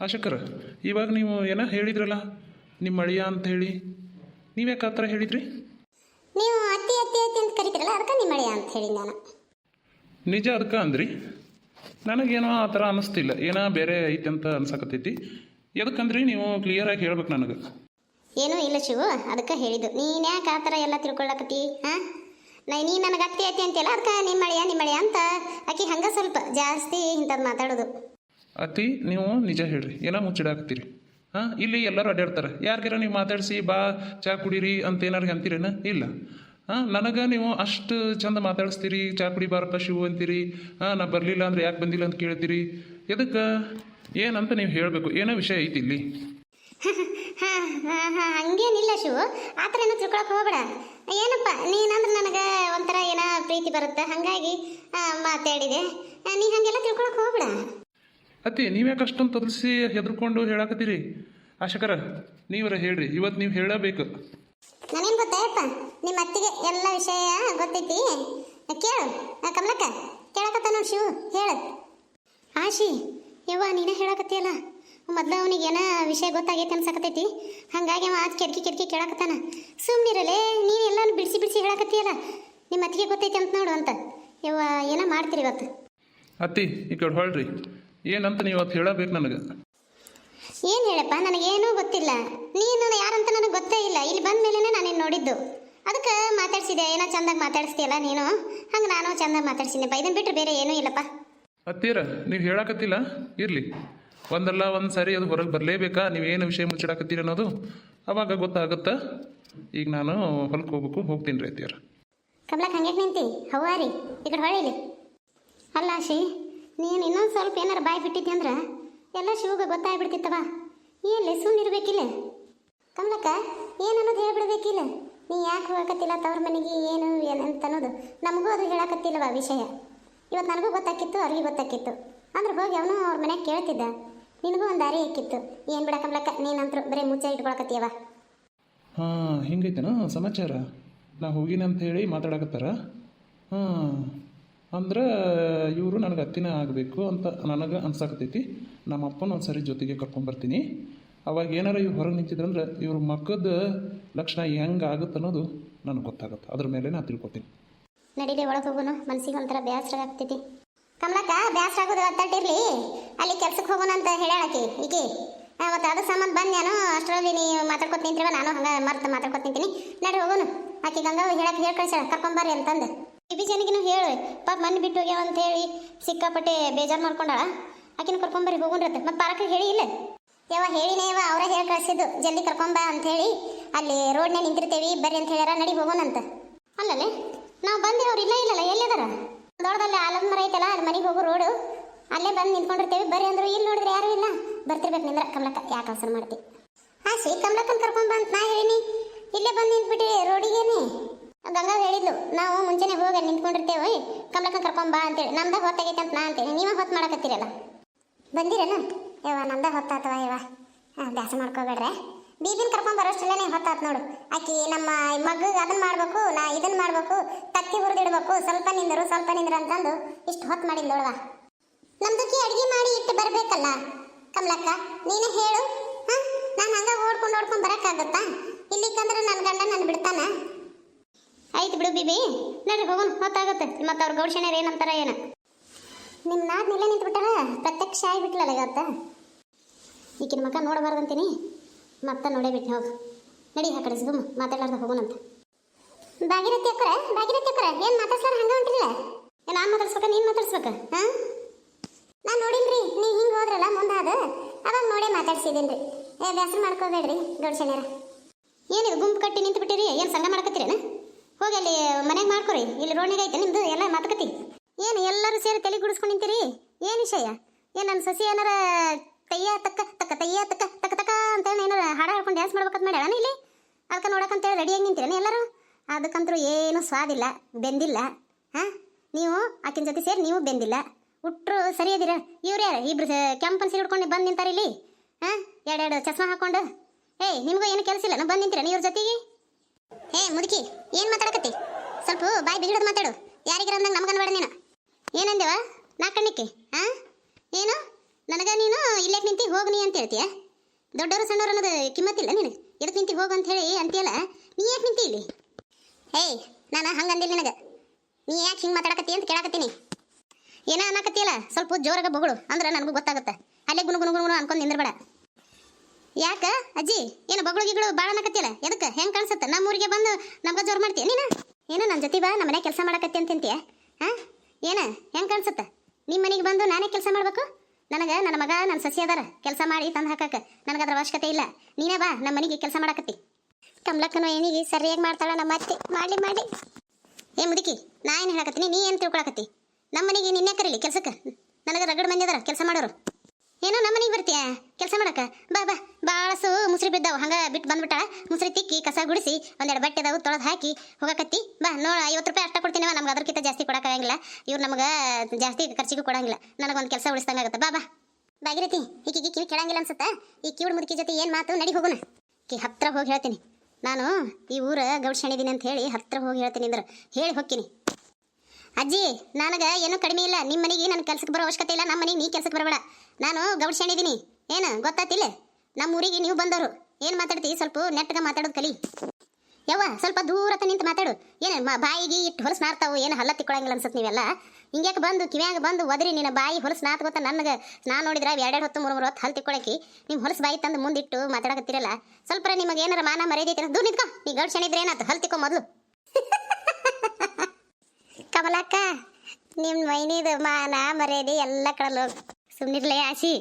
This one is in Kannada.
ಆಶಕರ ಇವಾಗ ನೀವು ಏನೋ ಹೇಳಿದ್ರಲ್ಲ? ನಿಮ್ಮ ಅಳಿಯ ಅಂತ ಹೇಳಿ. ನೀವ್ಯಾಕೆ ಆ ಥರ ಹೇಳಿದ್ರಿ? ನೀವು ಅತ್ತಿ ಅತ್ತಿ ಅತ್ತಿ ಅಂತ ಕರಿತೀರಲ್ಲ ಅದಕ್ಕೆ ನಿಮ್ಮ ಅಳಿಯ ಅಂತ ಹೇಳಿ ನಾನು. ನಿಜ ಅದಕ್ಕೆ ಅಂದ್ರಿ? ನನಗೇನೋ ಆ ಥರ ಅನ್ನಿಸ್ತಿಲ್ಲ ಏನೋ ಬೇರೆ ಐತೆ ಅಂತ ಅನ್ಸಕತ್ತೈತಿ. ಎದಕ್ಕಂದ್ರಿ ನೀವು ಕ್ಲಿಯರಾಗಿ ಹೇಳ್ಬೇಕು ನನಗೆ? ಏನೂ ಇಲ್ಲ ಶಿವು ಅದಕ್ಕೆ ಹೇಳಿದ್ದು. ನೀನು ಯಾಕೆ ಆ ಥರ ಎಲ್ಲ ತಿಳ್ಕೊಳ್ಳಕತ್ತಿ ಹಾಂ ನಾ ನೀ ನನಗೆ ಅತ್ತಿ ಅತ್ತಿ ಅಂತಿಲ್ಲ ಅದಕ್ಕೆ ನಿಮ್ಮ ಅಳಿಯ ನಿಮ್ಮ ಅಳಿಯ ಅಂತ. ಆಕಿ ಹಂಗೆ ಸ್ವಲ್ಪ ಜಾಸ್ತಿ ಇಂಥದ್ದು ಮಾತಾಡೋದು. ಅತಿ, ನೀವು ನಿಜ ಹೇಳ್ರಿ. ಏನೋ ಮುಚ್ಚಿಡಾಕ್ತೀರಿ ಹಾಂ, ಇಲ್ಲಿ ಎಲ್ಲರೂ ಅಡ್ಡಾಡ್ತಾರೆ ಯಾರಿಗಾರ ನೀವು ಮಾತಾಡಿಸಿ, ಬಾ, ಚಾ ಕುಡೀರಿ ಅಂತ ಏನಾರು ಅಂತೀರೇನ ಇಲ್ಲ. ಹಾಂ, ನನಗೆ ನೀವು ಅಷ್ಟು ಚಂದ ಮಾತಾಡಿಸ್ತೀರಿ. ಚಾ ಕುಡಿ ಬಾರಪ್ಪ ಶಿವು ಅಂತೀರಿ. ಹಾಂ, ನಾ ಬರಲಿಲ್ಲ ಅಂದ್ರೆ ಯಾಕೆ ಬಂದಿಲ್ಲ ಅಂತ ಕೇಳ್ತೀರಿ? ಎದಕ್ಕೆ? ಏನಂತ ನೀವು ಹೇಳಬೇಕು? ಏನೋ ವಿಷಯ ಐತಿ ಇಲ್ಲಿ. ಹಂಗೇನಿಲ್ಲ ಶಿವು. ಆ ಥರ ಏನೋ ಹೋಗ್ಬೇಡ. ಏನಪ್ಪ, ನೀನಂದ್ರೆ ನನಗೆ ಒಂಥರ ಏನೋ ಪ್ರೀತಿ ಬರುತ್ತೆ. ಹಾಗಾಗಿ ಮಾತಾಡಿದೆ. ನೀ ಹಾಗೆಲ್ಲ ತಿಳ್ಕೊಳಕ್ಕೆ ಹೋಗ್ಬೇಡ. ಅತ್ತಿ ನೀವ್ಯಾಕೆ ಅಷ್ಟೊಂದು ತದಲಿಸಿ ಹೆದರ್ಕೊಂಡು ಹೇಳಾಕತ್ತೀರಿ? ಆಶಕರ ನೀವರ ಹೇಳ್ರಿ ಇವತ್ತು ನೀವು ಹೇಳಬೇಕು. ನನಗೆ ಗೊತ್ತಾಯಪ್ಪ ನಿಮ್ಮ ಅತ್ತಿಗೆ ಎಲ್ಲ ವಿಷಯ ಗೊತ್ತೈತಿ. ಕೇಳು ಕಮಲಕ್ಕ ಕೇಳಕತ್ತ ನೋಡಿ ಶಿವು ಹೇಳು. ಆಶಿ ಯವ್ವ ನೀನೇ ಹೇಳಕತ್ತಿಯಲ್ಲ? ಮೊದ್ಲು ಅವನಿಗೆ ಏನೋ ವಿಷಯ ಗೊತ್ತಾಗೈತೆ ಅನ್ಸಕತ್ತೈತಿ? ಹಂಗಾಗಿ ಅವ ಆಜ್ ಕಿಟಕಿ ಕಿಟಕಿ ಕೇಳಕತ್ತಾನ. ಸುಮ್ಮನಿರಲೇ ನೀನು ಎಲ್ಲ ಬಿಡಿಸಿ ಬಿಡಿಸಿ ಹೇಳಕತ್ತಿಯಲ್ಲ? ನಿಮ್ಮ ಅತ್ತಿಗೆ ಗೊತ್ತೈತಿ ಅಂತ ನೋಡು ಅಂತ. ಯವ್ವ ಏನೋ ಮಾಡ್ತೀರಿ ಇವತ್ತು? ಅತ್ತಿ ಈ ಕಡೆ ಹೊಳ್ರಿ. ಏನಂತ ನೀವು ಇವತ್ತು ಹೇಳಬೇಕು ನನಗೆ? ಏನು ಹೇಳಪ್ಪ ನನಗೇನೂ ಗೊತ್ತಿಲ್ಲ. ನೀನು ಯಾರಂತ ನನಗೆ ಗೊತ್ತೇ ಇಲ್ಲ. ಇಲ್ಲಿ ಬಂದ ಮೇಲೆ ನಾನು ನೋಡಿದ್ದು. ಅದಕ್ಕೆ ಮಾತಾಡ್ಸಿದೆ ಏನೋ ಚಂದಾಗಿ ಮಾತಾಡಿಸ್ತೀಯಲ್ಲ ನೀನು? ಹಂಗೆ ನಾನು ಚಂದಾಗಿ ಮಾತಾಡ್ಸಿದ್ನಪ್ಪ. ಇದನ್ನು ಬಿಟ್ಟರೆ ಬೇರೆ ಏನೂ ಇಲ್ಲಪ್ಪ. ಅತ್ತೀರ ನೀವು ಹೇಳಕತ್ತಿಲ್ಲ? ಇರಲಿ. ಒಂದಲ್ಲ ಒಂದು ಸರಿ ಅದು ಹೊರಗೆ ಬರಲೇಬೇಕಾ? ನೀವೇನು ವಿಷಯ ಮುಚ್ಚಿಡಾಕತ್ತೀರಿ ಅನ್ನೋದು ಅವಾಗ ಗೊತ್ತಾಗುತ್ತಾ? ಈಗ ನಾನು ಹೊಲಕ್ಕೆ ಹೋಗ್ಬೇಕು ಹೋಗ್ತೀನಿ ರೀ ಅತ್ತೀರ. ಕಮಲಕ್ಕೆ ಹಂಗೆ ನಿಂತಿ? ರೀ? ಈ ಕಡೆ ಹೊಳಿಲಿ ಅಲ್ಲ ಆಶಿ ನೀನು ಇನ್ನೊಂದು ಸ್ವಲ್ಪ ಏನಾರು ಬಾಯಿ ಬಿಟ್ಟಿದ್ದೆ ಅಂದ್ರೆ ಎಲ್ಲ ಶಿವಗೆ ಗೊತ್ತಾಗ್ಬಿಡ್ತಿತ್ತವ. ಏನ್ಲೆ ಸುಮ್ಮನೆ ಇರಬೇಕಿಲ್ಲ. ಕಮಲಕ್ಕ, ಏನನ್ನೋದು ಹೇಳ್ಬಿಡ್ಬೇಕಿಲ್ಲ. ನೀ ಯಾಕೆ ಹೋಗಕತ್ತಿಲ್ಲ ತವ್ರ ಮನೆಗೆ, ಏನು ಏನು ಅಂತ ಅನ್ನೋದು. ನಮಗೂ ಅದು ಹೇಳಕತ್ತಿಲ್ಲವ ವಿಷಯ. ಇವತ್ತು ನನಗೂ ಗೊತ್ತಾಕಿತ್ತು, ಅವ್ರಿಗೆ ಗೊತ್ತಾಕಿತ್ತು. ಅಂದ್ರೆ ಹೋಗಿ ಅವನು ಅವ್ರ ಮನೆಗೆ ಕೇಳ್ತಿದ್ದ. ನಿನಗೂ ಒಂದು ದಾರಿ ಹಾಕಿತ್ತು. ಏನು ಬಿಡ ಕಮಲಕ್ಕ, ನೀನಂತರೂ ಬರೀ ಮುಚ್ಚ ಇಟ್ಕೊಳಕತ್ತೀಯವ. ಹಾಂ, ಹಿಂಗೈತೆನಾ ಸಮಾಚಾರ? ನಾ ಹೋಗಿನಂತ ಹೇಳಿ ಮಾತಾಡಕತ್ತಾರ? ಹಾಂ. ಅಂದ್ರೆ, ಇವರು ನನಗೆ ಹತ್ತಿನ ಆಗಬೇಕು ಅಂತ ನನಗೆ ಅನ್ಸಾಕತೈತಿ. ನಮ್ಮ ಅಪ್ಪನ ಒಂದು ಸರಿ ಜೊತೆಗೆ ಕರ್ಕೊಂಬರ್ತೀನಿ ಅವಾಗ ಏನಾರ ಇವ್ರು ಹೊರಗೆ ನಿಂತಿದ್ರಂದ್ರೆ ಇವ್ರ ಮಕ್ಕದ ಲಕ್ಷಣ ಹೆಂಗೆ ಆಗುತ್ತೆ ಅನ್ನೋದು ನನಗೆ ಗೊತ್ತಾಗುತ್ತೆ. ಅದ್ರ ಮೇಲೆ ನಾನು ತಿಳ್ಕೊತೀನಿ. ನಡೀಲಿ, ಒಳಗೆ ಹೋಗೋಣ ಮನ್ಸಿಗೆ ಒಂಥರ ಬೇಸರ ಆಗ್ತೈತಿ. ಕಮಲಕ್ಕ ಬೇಸರ ಆಗೋದು ಅತ್ತಿರ್ಲಿ ಅಲ್ಲಿ ಕೆಲ್ಸಕ್ಕೆ ಹೋಗೋಣ ಅಂತ ಹೇಳಕ್ಕೆ ಈಕಿ. ಅವತ್ತು ಅದು ಸಂಬಂಧ ಬಂದು ನಾನು ಅಷ್ಟರಲ್ಲಿ ನೀ ಮಾತಾಡ್ಕೊತ ನಾನು ಹಂಗೆ ಮರ್ತು ಮಾತಾಡ್ಕೊತ ನಿಂತೀನಿ. ನಡಿ ಹೋಗೋಣ ಆಕೆ ಗಂಗಾ ಹೇಳಕ್ಕೆ ಹೇಳಿ ಕಳ್ಸ್ಯಾಳ ಕರ್ಕೊಂಬರ್ರಿ ಅಂತಂದು. ಬಿಬಿ ಜನಿಗಿನೂ ಹೇಳು. ಪಾಪ ಮನೆ ಬಿಟ್ಟು ಹೋಗ್ಯಾವ ಅಂತ ಹೇಳಿ ಸಿಕ್ಕಾಪಟ್ಟೆ ಬೇಜಾರು ಮಾಡ್ಕೊಂಡಾಳ. ಆಕಿನ ಕರ್ಕೊಂಬರಿ ಹೋಗೋಣ್ರತ್ತೆ ಮತ್ತೆ ಪಾರಕ್ಕೆ ಹೇಳಿ ಇಲ್ಲ. ಯಾವ ಹೇಳಿನೇ ಯಾವ ಅವರೇ ಹೇಳಿ ಕಳಿಸಿದ್ದು. ಜಲ್ದಿ ಕರ್ಕೊಂಬ ಅಂತ ಹೇಳಿ ಅಲ್ಲಿ ರೋಡ್ನೇ ನಿಂತಿರ್ತೇವಿ, ಬರ್ರಿ ಅಂತ ಹೇಳ್ಯಾರ, ನಡಿ ಹೋಗೋಣಂತ ಅಲ್ಲಲ್ಲೇ, ನಾವು ಬಂದಿರೋರು ಇಲ್ಲ, ಇಲ್ಲಲ್ಲ, ಎಲ್ಲಿದಾರ? ದೊಡ್ಡದಲ್ಲಿ ಆಲದ ಮರ ಐತಲ್ಲ ಅಲ್ಲಿ ಮನೆಗೆ ಹೋಗೋ ರೋಡು ಅಲ್ಲೇ ಬಂದು ನಿಂತ್ಕೊಂಡಿರ್ತೇವೆ, ಬರ್ರಿ ಅಂದ್ರು ಇಲ್ಲಿ ನೋಡಿದ್ರೆ ಯಾರು ಇಲ್ಲ. ಬರ್ತಿರ್ಬೇಕು ನಿಂದ್ರ, ಕಮಲಕ್ಕ, ಯಾಕೆ ಅವಸರ ಮಾಡ್ತಿ? ಹಾ ಶ್ರೀ ಕಮಲಕ್ಕನ್ ಕರ್ಕೊಂಬ ಅಂತ ನಾ ಹೇಳಿನಿ. ಇಲ್ಲೇ ಬಂದು ನಿಂತ್ಬಿಟ್ಟಿ ರೋಡಿಗೇನಿ ಗಂಗಾ ಹೇಳಿದ್ಲು, ನಾವು ಮುಂಚೆನೆ ಹೋಗಿ ನಿಂತ್ಕೊಂಡಿರ್ತೇವೆ ಕಮಲಕ್ಕ ಬಾ ಅಂತೇಳಿ. ನಮ್ದ ಹೊತ್ತಾಗೈತೆ ಅಂತ ನಾ ಅಂತೇಳಿ ನೀವ ಹೊತ್ತು ಮಾಡಕತ್ತೀರಲ್ಲ? ಬಂದಿರಲ್ಲ ಯವ ನಮ್ದ ಹೊತ್ತಾತವ ಯವ್ವ. ದಾಸ ಮಾಡ್ಕೋಬೇಡ್ರೆ. ಬೀಬಿನ ಕರ್ಕೊಂಡ್ ಬರೋಷ್ಟ್ರಲ್ಲೇ ಹೊತ್ತಾತ್ ನೋಡು. ಆಕಿ ನಮ್ಮ ಮಗ್ಗ ಅದನ್ನ ಮಾಡ್ಬೇಕು, ನಾ ಇದನ್ನ ಮಾಡ್ಬೇಕು, ತತ್ತಿ ಹುರಿದಿಡ್ಬೇಕು, ಸ್ವಲ್ಪ ನಿಂದರು, ಸ್ವಲ್ಪ ನಿಂದ್ರ ಅಂತಂದು ಇಷ್ಟು ಹೊತ್ತು ಮಾಡಿದ್ ನೋಡುವ. ನಮ್ದಕ್ಕೆ ಅಡಿಗೆ ಮಾಡಿ ಇಟ್ಟು ಬರಬೇಕಲ್ಲ? ಕಮಲಕ್ಕ, ನೀನೇ ಹೇಳು. ಹಾ? ನಾನು ಹಂಗ ಓಡ್ಕೊಂಡು ಓಡ್ಕೊಂಡು ಬರಕ್ಕಾಗತ್ತಾ? ಇಲ್ಲಿಕ್ಕಂದ್ರೆ ನನ್ನ ಗಂಡ ನನ್ನ ಬಿಡ್ತಾನ? ಆಯ್ತು ಬಿಡು ಬಿಬಿ. ನಡ್ರಿ ಹೋಗೋಣ ಹೊತ್ತಾಗುತ್ತೆ ಮತ್ತೆ ಅವ್ರ ಗೌಡ್ಶಣ್ಯರು ಏನಂತಾರ ಏನ ನಿಮ್ಮ ನಾದ್ ನಿಲ್ಲೇ ನಿಂತ್ಬಿಟ್ಟಾರ? ಪ್ರತ್ಯಕ್ಷ ಆಗಿಬಿಟ್ಲಲ್ಲ ಇವತ್ತ ಈಕಿನ ಮಕ್ಕ ನೋಡಬಾರ್ದಂತೀನಿ. ಮತ್ತೆ ನೋಡೇ ಬಿಟ್ಟು ಹೋಗು. ನಡಿ ಆ ಕಡೆ ಸುಮ್ಮ ಮಾತಾಡ್ಲಾರ್ದ ಹೋಗೋಣಂತ. ಭಾಗಿರತಿ ಅಕ್ಕರ ಭಾಗಿರತಿ ಅಕ್ಕರ, ಏನು ಮಾತಾಡ್ಸ್ಲಾರ? ಹಂಗ ಹೊಂಟಿಲ್ಲ ನಾನು ಮಾತಾಡ್ಸ್ಬೇಕ, ನೀನು ಮಾತಾಡ್ಸ್ಬೇಕ, ಹಾಂ? ನಾನು ನೋಡಿಲ್ರಿ ನೀವು ಹಿಂಗೆ ಹೋದ್ರಲ್ಲ ಮುಂದಾದ ಅವಾಗ ನೋಡೇ ಮಾತಾಡ್ಸಿದ್ದೀನಿ ರೀ ಏ ಬ್ಯಾಸರ ಮಾಡ್ಕೋಬೇಡ್ರಿ ಗೌಡ್ಸಣ್ಯರ ಏನಿದು, ಗುಂಪು ಕಟ್ಟಿ ನಿಂತು ಬಿಟ್ಟಿರಿ ಏನು ಸಂಘ ಮಾಡ್ಕತ್ತೀರೇನ? ಹೋಗಿ ಅಲ್ಲಿ ಮನೆಗೆ ಮಾಡ್ಕೊರಿ. ಇಲ್ಲಿ ರೋಣಿಗೆ ಐತೆ, ನಿಮ್ದು ಎಲ್ಲ ಮಾತುಕತಿ. ಏನು ಎಲ್ಲರೂ ಸೇರಿ ತಲೆ ಗುಡಿಸ್ಕೊಂಡು ನಿಂತೀರಿ? ಏನು ವಿಷಯ? ಏನು ನನ್ನ ಸಸಿ ಏನಾರ ತಯ್ಯ ತಕ್ಕ ತಕ್ಕ, ತಯ್ಯ ತಕ್ಕ ತಕ್ಕ ತಕ್ಕ ಅಂತೇಳಿ ಏನಾರ ಹಾಡು ಹಾಡ್ಕೊಂಡು ಡ್ಯಾನ್ಸ್ ಮಾಡ್ಬೇಕಂತ ಮಾಡ್ಯಾಳ ಇಲ್ಲಿ? ಅದಕ್ಕೆ ನೋಡಕ್ಕಂತೇಳಿ ರೆಡಿಯಾಗಿ ನಿಂತೀರೇನು ಎಲ್ಲರೂ? ಅದಕ್ಕಂತರೂ ಏನೂ ಸ್ವಾದಿಲ್ಲ ಬೆಂದಿಲ್ಲ. ಹಾಂ? ನೀವು ಆಕಿನ ಜೊತೆ ಸೇರಿ ನೀವು ಬೆಂದಿಲ್ಲ. ಉಟ್ರು ಇದೀರ? ಇವ್ರು ಯಾರು? ಇಬ್ರು ಕೆಂಪನ್ ಸೀರೆ ಹಿಡ್ಕೊಂಡು ಬಂದು ನಿಂತಾರೆ ಇಲ್ಲಿ? ಹಾಂ? ಎರಡೆರಡು ಚಸ್ಮಾ ಹಾಕೊಂಡು? ಏಯ್, ನಿಮಗೂ ಏನು ಕೆಲಸ ಇಲ್ಲ? ಬಂದು ನಿಂತೀರ ಇವ್ರ ಜೊತೆಗೆ? ಹೇ ಮುದುಕಿ, ಏನು ಮಾತಾಡಕತ್ತಿ? ಸ್ವಲ್ಪ ಬಾಯಿ ಬಿಗಿಡೋದು ಮಾತಾಡು. ಯಾರಿಗಾರ ಅಂದಂಗೆ ನಮ್ಗನ್ಬೇಡ ನೀನು. ಏನಂದೇವ? ನಾ ಕಣ್ಣಿಕ್ಕೆ ಆ? ಏನು? ನನಗ ನೀನು ಇಲ್ಲೇ ನಿಂತಿ ಹೋಗ್ ನೀ ಅಂತ ಹೇಳ್ತೀಯ ದೊಡ್ಡವರು ಸಣ್ಣವರು ಅನ್ನೋದು ಕಿಮ್ಮತ್ತಿಲ್ಲ ನೀನು ಎದಕ್ಕೆ ನಿಂತಿ ಹೋಗು ಅಂತ ಹೇಳಿ ಅಂತೀಯಲ್ಲ? ನೀ ಯಾಕೆ ನಿಂತಿ ಇಲ್ಲಿ? ಹೇಯ್, ನಾನು ಹಂಗಂದಿಲ್ಲ ನಿನಗೆ. ನೀ ಯಾಕೆ ಹಿಂಗೆ ಮಾತಾಡಕತ್ತಿ ಅಂತ ಕೇಳಕತ್ತೀನಿ. ಏನೋ ಅನ್ನಕತ್ತಿಯಲ್ಲ? ಸ್ವಲ್ಪ ಜೋರಾಗ ಬೊಗಳು, ಅಂದ್ರೆ ನನಗೂ ಗೊತ್ತಾಗುತ್ತೆ. ಅಲ್ಲೇ ಗುನು ಗುನು ಅನ್ಕೊಂಡು ನಿಂದ್ರಬೇಡ. ಯಾಕ? ಅಜ್ಜಿ, ಏನು ಬೊಗಳು ಗಿಗಳು ಭಾಳ ಅನ್ನಕತ್ತಿಲ್ಲ ಎದಕ್ಕೆ? ಹೆಂಗೆ ಕಾಣಿಸುತ್ತೆ? ನಮ್ಮ ಊರಿಗೆ ಬಂದು ನಮ್ಗೆ ಜೋರು ಮಾಡ್ತೀಯ? ನೀನು? ಏನು ನನ್ನ ಜೊತೆ ಬಾ ನಮ್ಮ ಮನೆ ಕೆಲಸ ಮಾಡಕತ್ತಿ ಅಂತ ಅಂತೀಯ ಹಾಂ? ಏನ? ಹೆಂಗೆ ಕಾಣಿಸುತ್ತೆ? ನಿಮ್ಮ ಮನೆಗೆ ಬಂದು ನಾನೇ ಕೆಲಸ ಮಾಡಬೇಕು? ನನಗೆ ನನ್ನ ಮಗ, ನನ್ನ ಸಸಿ ಅದಾರ. ಕೆಲಸ ಮಾಡಿ ತಂದು ಹಾಕಕ್ಕೆ ನನಗೆ ಅದ್ರ ಅವಶ್ಯಕತೆ ಇಲ್ಲ. ನೀನೇ ಬಾ ನಮ್ಮ ಮನೆಗೆ ಕೆಲಸ ಮಾಡಕತ್ತಿ. ಕಮಲಕ್ಕನು ಏನಿಗೆ ಸರಿಯಾಗಿ ಮಾಡ್ತಾಳ ನಮ್ಮ ಅತ್ತೆ. ಮಾಡಿ ಮಾಡಿ ಏ ಮುದುಕಿ, ನಾ ಏನು ಹೇಳಕತ್ತೀನಿ? ನೀ ಏನು ತಿಳ್ಕೊಳಕತ್ತಿ? ನಮ್ಮ ಮನೆಗೆ ನಿನ್ನೆ ಕರೀಲಿ ಕೆಲ್ಸಕ್ಕೆ? ನನಗೆ ರಗಡ್ ಮಂದಿ ಅದಾರ, ಕೆಲಸ ಮಾಡೋರು. ಏನೋ ನಮ್ಮ ಮನೆಗೆ ಬರ್ತೀಯ? ಕೆಲಸ ಮಾಡಕ ಬಾ ಬಾ. ಬಾಳಸು, ಮುಸ್ರಿ ಬಿದ್ದಾವ. ಹಂಗ ಬಿಟ್ಟು ಬಂದ್ಬಿಟ್ಟ. ಮುಸ್ರಿ ತಿಕ್ಕಿ ಕಸ ಗುಡಿಸಿ ಒಂದೆರಡು ಬಟ್ಟೆ ಅದಾವು ತೊಳೆದು ಹಾಕಿ ಹೋಗಕತ್ತಿ. ಬಾ, ನೋಡ, ಐವತ್ತು ರೂಪಾಯಿ ಅಷ್ಟ ಕೊಡ್ತೀನವ. ನಮ್ಗೆ ಅದಕ್ಕಿಂತ ಜಾಸ್ತಿ ಕೊಡೋಕ್ಕಾಗಂಗಿಲ್ಲ ಇವ್ರು ನಮ್ಗೆ ಜಾಸ್ತಿ ಖರ್ಚಿಗೂ ಕೊಡಂಗಿಲ್ಲ. ನನಗೊಂದು ಕೆಲಸ ಉಳಿಸ್ದಂಗೆ ಆಗುತ್ತೆ. ಬಾ ಬಾ. ಬಾಗಿರತಿ ಈಕಿಗೆ ಕಿವಿ ಕೇಳಂಗಿಲ್ಲ ಅನ್ಸುತ್ತಾ? ಈ ಕಿವಿಡ್ ಮುದುಕಿ ಜೊತೆ ಏನು ಮಾತು? ನಡಿ ಹೋಗೋಣ. ಕಿ, ಹತ್ರ ಹೋಗಿ ಹೇಳ್ತೀನಿ. ನಾನು ಈ ಊರ ಗೌಡ್ ಅಂತ ಹೇಳಿ ಹತ್ರ ಹೋಗಿ ಹೇಳ್ತೀನಿ ಅಂದ್ರೆ. ಹೇಳಿ ಹೋಗ್ತೀನಿ. ಅಜ್ಜಿ, ನನಗೆ ಏನೂ ಕಡಿಮೆ ಇಲ್ಲ. ನಿಮ್ಮ ಮನೆಗೆ ನನ್ನ ಕೆಲಸಕ್ಕೆ ಬರೋ ಅವಶ್ಯಕತೆ ಇಲ್ಲ. ನಮ್ಮ ಮನೆಗೆ ನೀ ಕೆಲಸಕ್ಕೆ ಬರಬೇಡ. ನಾನು ಗೌಡ್ ಶಣಿದೀನಿ ಏನು ಗೊತ್ತಾತಿಲ್ಲ ನಮ್ಮ ಊರಿಗೆ ನೀವು ಬಂದವರು. ಏನು ಮಾತಾಡ್ತಿ? ಸ್ವಲ್ಪ ನೆಟ್ಟಗ ಮಾತಾಡೋದು ಕಲಿ. ಯವ್ವ, ಸ್ವಲ್ಪ ದೂರ ಹತ್ತ ನಿಂತು ಮಾತಾಡು. ಏನು ಬಾಯಿಗೆ ಇಟ್ಟು ಹೊಲಸು ನಾರ್ತಾವು? ಏನು, ಹಲ್ಲ ತಿಕ್ಕೊಳಂಗಿಲ್ಲ ಅನ್ಸುತ್ತೆ ನೀವೆಲ್ಲ? ಹಿಂಗ್ಯಾಕೆ ಬಂದು, ಕಿವ್ಯಾಗ ಬಂದು ಒದ್ರಿ ನಿನ್ನ ಬಾಯಿ ಹೊಲಸು ನಾತ್ ಗೊತ್ತಾ? ನನಗೆ ನಾನು ನೋಡಿದ್ರೆ ಎರಡೆರಡು ಹೊತ್ತು, ಮೂರು ಮೂರು ಹೊತ್ತು ಹಲ್ಲು ತಿಕ್ಕೊಳಕಿ ನಿಮ್ಮ ಹೊಲಸು ಬಾಯಿ ತಂದು ಮುಂದಿಟ್ಟು ಮಾತಾಡಕತ್ತಿರಲ್ಲ. ಸ್ವಲ್ಪ ನಿಮಗೆ ಏನಾರ ಮಾನ ಮರ್ಯಾದೆ ದೂರ ನಿಂತ್ಕೊ. ನೀ ಗೌಡ್ ಏನಾಯ್ತು ಹಲ್ ತಿಕ್ಕೋ ಮೊದಲು. ಕಮಲಕ್ಕ ನಿಮ್ಮ ಮೈನಿದು ಮಾನ ಮರ್ಯಾದೆ ಎಲ್ಲ ಕಡಲು ಸುಮ್ಮನಿರ್ಲೇ ಆಸಿ